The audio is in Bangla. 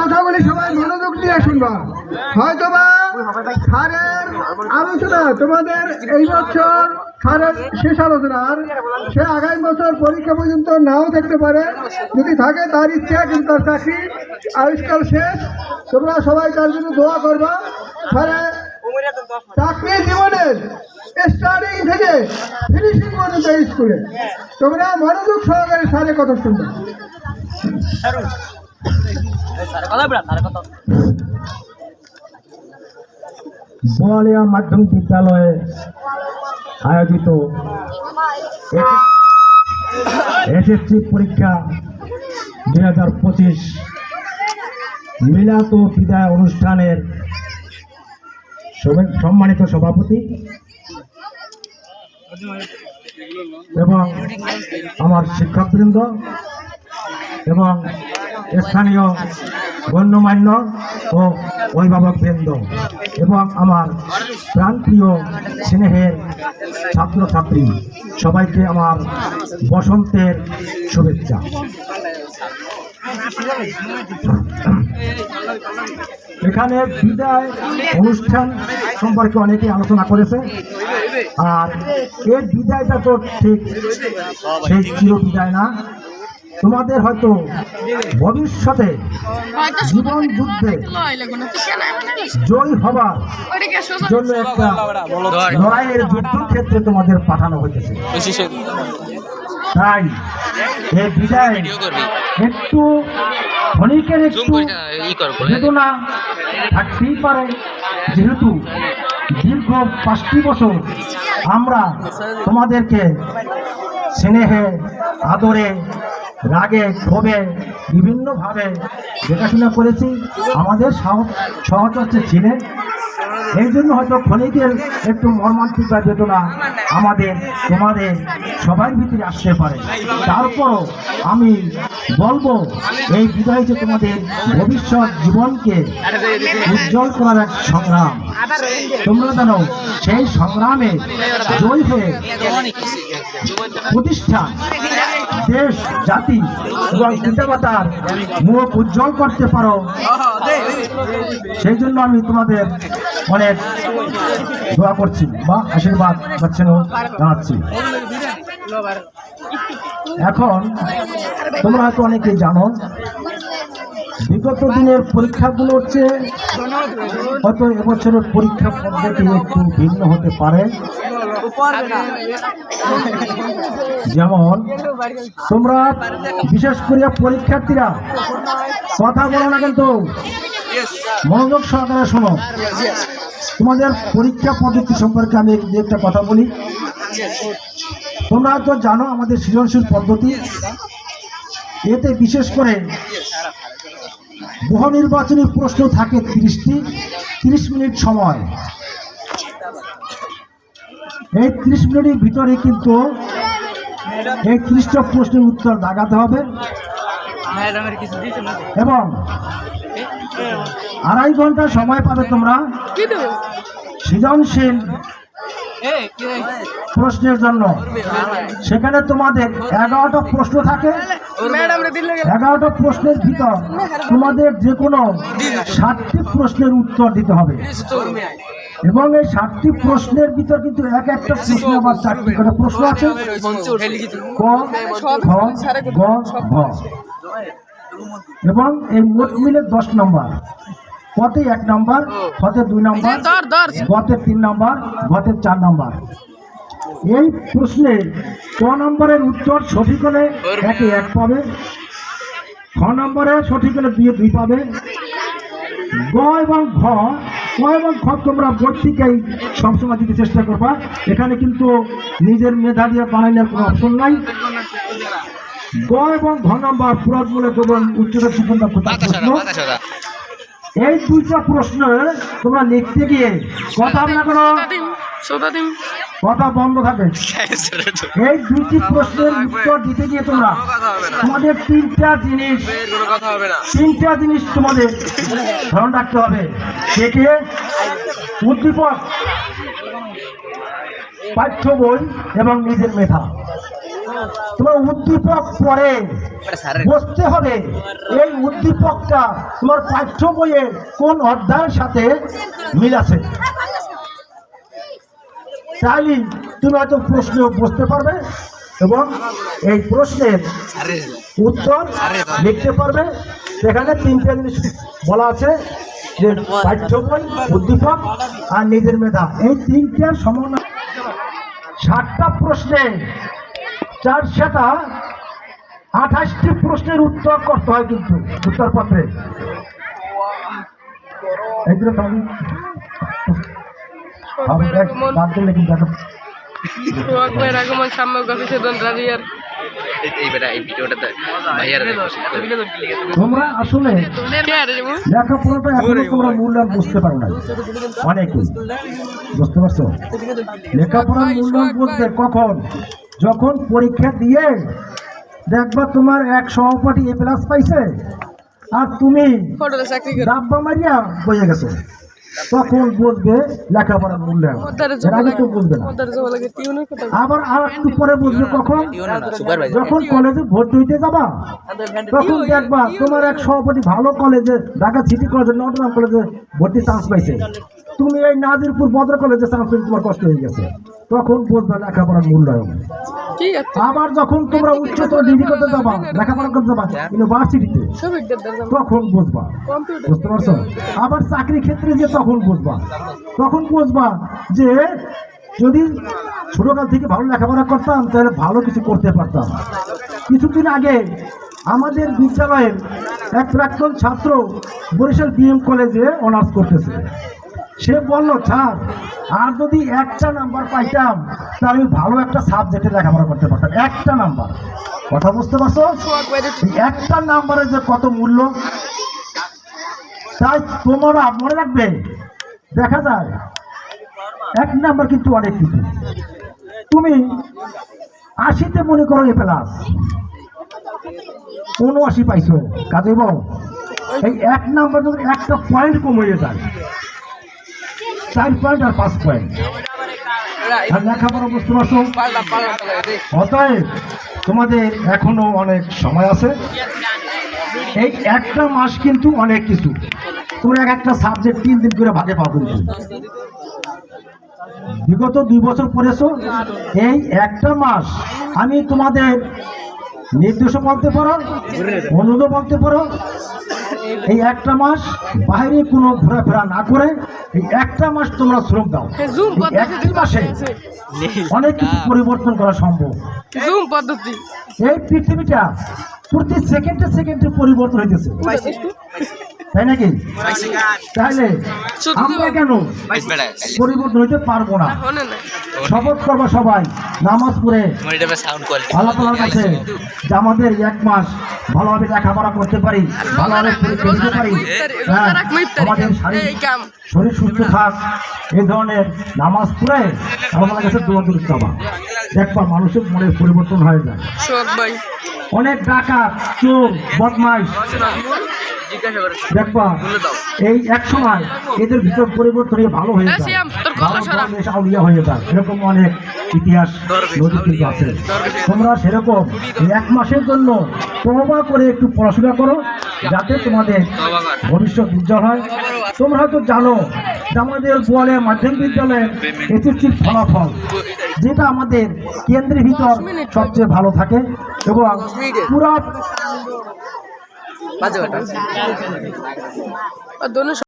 কথাগুলি সবাই মনোযোগ দিয়ে শুনবা। হয়তোবা সারের আলোচনা তোমাদের এই বছর সারের শেষ আলোচনার, সে আগামী বছর পরীক্ষা পর্যন্ত নাও থাকতে পারে। যদি থাকে, তার ইচ্ছা, কিন্তু তার চাকরি। আবিষ্কার শেষ। তোমরা সবাই তার জন্য দোয়া করবা। স্যারে চাকরি জীবনের স্টার্টিং থেকে ফিনিশিং পর্যন্ত স্কুলে। তোমরা মনোযোগ সহকারে স্যারের কথা শুনবে। বোয়ালিয়া মাধ্যমিক বিদ্যালয়ে আয়োজিত এসএসসি পরীক্ষা দুই হাজার পঁচিশ মিলাত বিদায় অনুষ্ঠানের সম্মানিত সভাপতি এবং আমার শিক্ষকবৃন্দ এবং স্থানীয় গণ্যমান্য ও অভিভাবকবৃন্দ এবং আমার প্রাণপ্রিয় স্নেহের ছাত্রছাত্রী, সবাইকে আমার বসন্তের শুভেচ্ছা। এখানে বিদায় অনুষ্ঠান সম্পর্কে অনেকে আলোচনা করেছে, আর এর বিদায়টা তো ঠিক সেই চির বিদায় না। তোমাদের হয়তো ভবিষ্যতে জীবন যুদ্ধে জয় হবার জন্য একটা লড়াইয়ের যুদ্ধক্ষেত্রে তোমাদের পাঠানো হয়েছে তাই এই বিদায়। একটু ক্ষণিকের একটু বেদনা থাকতেই পারে। যেহেতু দীর্ঘ পাঁচটি বছর আমরা তোমাদেরকে স্নেহে আদরে রাগে ক্ষোভে বিভিন্নভাবে দেখাশোনা করেছি। আমাদের সহজ হচ্ছে ছিলেন এই জন্য হয়তো ক্ষণিকের একটু মর্মান্তিক বা বেদনা আমাদের, তোমাদের সবার ভিতরে আসতে পারে। তারপরও আমি বলব, এই বিদায় যে তোমাদের ভবিষ্যৎ জীবনকে উজ্জ্বল করার এক সংগ্রাম। তোমরা জানো সেই সংগ্রামে জয় হয়ে প্রতিষ্ঠান দেশ, জাতি এবং পিতামাতার মুখ উজ্জ্বল করতে পারো। সেই জন্য আমি তোমাদের অনেক দোয়া করছি বা আশীর্বাদ পাচ্ছেন জানাচ্ছি। এখন তোমরা হয়তো অনেকেই জানো, বিগত দিনের পরীক্ষাগুলো হচ্ছে, হয়তো এবছরের পরীক্ষা পদ্ধতি একটু ভিন্ন হতে পারে। যেমন, তোমরা বিশেষ করে পরীক্ষার্থীরা কথা বলো না কিন্তু মনোযোগ সহকারে শোনো। তোমাদের পরীক্ষা পদ্ধতি সম্পর্কে আমি একটা কথা বলি। তোমরা তো জানো আমাদের সৃজনশীল পদ্ধতি। এতে বিশেষ করে বহু নির্বাচনী প্রশ্ন থাকে তিরিশটি। তিরিশ মিনিট সময়। এই তিরিশ মিনিটের ভিতরে কিন্তু এই তিরিশটা প্রশ্নের উত্তর দাগাতে হবে। এবং আড়াই ঘণ্টা সময় পাবে তোমরা? সৃজনশীল প্রশ্নের জন্য। সেখানে তোমাদের এগারোটা প্রশ্ন থাকে। এগারোটা প্রশ্নের ভিতর তোমাদের যে কোনো ষাটটি প্রশ্নের উত্তর দিতে হবে। এবং এই ষাটটি প্রশ্নের ভিতর কিন্তু এক একটা প্রশ্ন আবার চারটি করে প্রশ্ন আছে। ক খ গ ঘ। এবং এই মোট মিলে দশ নম্বর। পথে এক নম্বর পথে দুই নম্বর পথে তিন নম্বর পথে চার নম্বর। এই প্রশ্নে ক নম্বরের উত্তর সঠিক হলে একে এক পাবে খ নম্বরে সঠিক হলে দুয়ে দুই পাবে। গ এবং ঘ ক এবং খ তোমরা থেকেই সবসময় দিতে চেষ্টা করবা এখানে কিন্তু নিজের মেধা দিয়ে বানাইলে কোনো অপশন নাই। গ এবং ঘ নম্বর পুরোমূলক এবং উচ্চতর শিক্ষণ দক্ষতা এই দুইটা প্রশ্ন তোমরা লিখতে গিয়ে কথা না কোনো কথা বন্ধ থাকে। এই দুইটি প্রশ্নের উত্তর দিতে গিয়ে তোমরা তোমাদের তিনটা জিনিস তিনটা জিনিস তোমাদের ধারণ রাখতে হবে। উদ্দীপক পাঠ্য বই এবং নিজের মেধা। তোমার উদ্দীপক পরে। বসতে হবে। এই উদ্দীপকটা তোমার পাঠ্য বইয়ের কোন অধ্যায়ের সাথে মিল আছে? তাহলে তুমি হয়তো প্রশ্ন বুঝতে পারবে এবং এই প্রশ্নের উত্তর লিখতে পারবে। সেখানে তিনটে জিনিস বলা আছে যে পাঠ্য বই উদ্দীপক আর নিজের মেধা। এই তিনটার সমন্বয়। ষাটটা প্রশ্নে চার সেটা আঠাশটি প্রশ্নের উত্তর করতে হয় কিন্তু উত্তরপত্রে। এইগুলো আগমন রাজিয়ার। তোমরা আসলে কে লেখাপড়াটা এখনও তোমরা মূল্যায়ন বুঝতে পারো না অনেকে। বুঝতে পারছ? লেখাপড়ার মূল্যায়ন বুঝতে কখন? যখন পরীক্ষা দিয়ে দেখবা তোমার এক সহপাঠী এ প্লাস পাইছে আর তুমি ডাব্বা মারিয়া বয়ে গেছো। তখন বুঝবে লেখাপড়ার মূল্যায়ন। আগে তো বুঝবে না। আবার আর একটু পরে বুঝবে কখন? যখন কলেজে ভর্তি হইতে যাবা তখন দেখবা তোমার এক সভাপতি ভালো কলেজে ঢাকা সিটি কলেজে নটরডাম কলেজে ভর্তি চান্স পাইছে। তুমি এই নাজিরপুর বদর কলেজে চান্স পেয়ে তোমার কষ্ট হয়ে গেছে। তখন বুঝবে লেখাপড়ার মূল্যায়ন। আবার যখন তোমরা উচ্চতর ডিগ্রি করতে যাবা লেখাপড়া করতে যাবা ইউনিভার্সিটিতে দাম তখন বুঝবা। বুঝতে পারছ? আবার চাকরি ক্ষেত্রে যে তখন বুঝবা তখন বুঝবা যে যদি ছোটকাল থেকে ভালো লেখাপড়া করতাম তাহলে ভালো কিছু করতে পারতাম। কিছুদিন আগে আমাদের বিদ্যালয়ের এক প্রাক্তন ছাত্র বরিশাল বিএম কলেজে অনার্স করতেছে। সে বলল স্যার আর যদি একটা নাম্বার পাইতাম তাহলে আমি ভালো একটা সাবজেক্টে লেখাপড়া করতে পারতাম। একটা নাম্বার। কথা বুঝতে পারছ? একটা নাম্বারের যে কত মূল্য তাই তোমরা মনে রাখবে। দেখা যায়, এক নাম্বার কিন্তু অনেক কিছু। তুমি আশিতে মনে করো এ প্লাস। উনআশি পাইছো। কাজে বল। এই এক নাম্বার যদি একটা পয়েন্ট কমে যায়, চার পয়েন্ট আর পাঁচ পয়েন্ট আর লেখাপড়া বুঝতে পারছ? অতএব তোমাদের এখনও অনেক সময় আছে। এই একটা মাস কিন্তু অনেক কিছু। তোমরা এক একটা সাবজেক্ট তিন দিন করে ভাগে পাবো বিগত দুই বছর পড়েছো এই একটা মাস আমি তোমাদের নির্দেশও বলতে পারো অনুরোধও বলতে পারো এই একটা মাস বাইরে কোনো ঘোরাফেরা না করে এই একটা মাস তোমরা শ্রম দাও। একটি মাসে অনেক কিছু পরিবর্তন করা সম্ভব। এই পৃথিবীটা প্রতি সেকেন্ডে সেকেন্ডে পরিবর্তন হইতেছে। তাই নাকি? তাহলে আমরা কেন পরিবর্তন হইতে পারব না? শপথ করব সবাই নামাজ পড়ে আল্লাহ তালার কাছে যে আমাদের এক মাস ভালোভাবে লেখাপড়া করতে পারি ভালোভাবে পারি হ্যাঁ, আমাদের শারীরিক শরীর সুস্থ থাক এই ধরনের নামাজ পড়ে আমার কাছে দোয়া দূর চাবা দেখবা মানুষের মনের পরিবর্তন হয়ে যায়। অনেক ডাকাত চোর বদমাইশ। দেখবা এই এক সময় এদের ভিতর পরিবর্তন ভালো হয়ে যায়। আউলিয়া হয়ে এরকম অনেক ইতিহাস নদী আছে। তোমরা সেরকম এক মাসের জন্য তবা করে একটু পড়াশোনা করো যাতে তোমাদের ভবিষ্যৎ উজ্জ্বল হয়। তোমরা হয়তো জানো যে আমাদের গোয়ালে মাধ্যমিক বিদ্যালয়ের এসএসসির ফলাফল যেটা আমাদের কেন্দ্রের ভিতর সবচেয়ে ভালো থাকে এবং পুরা বাজে ওটা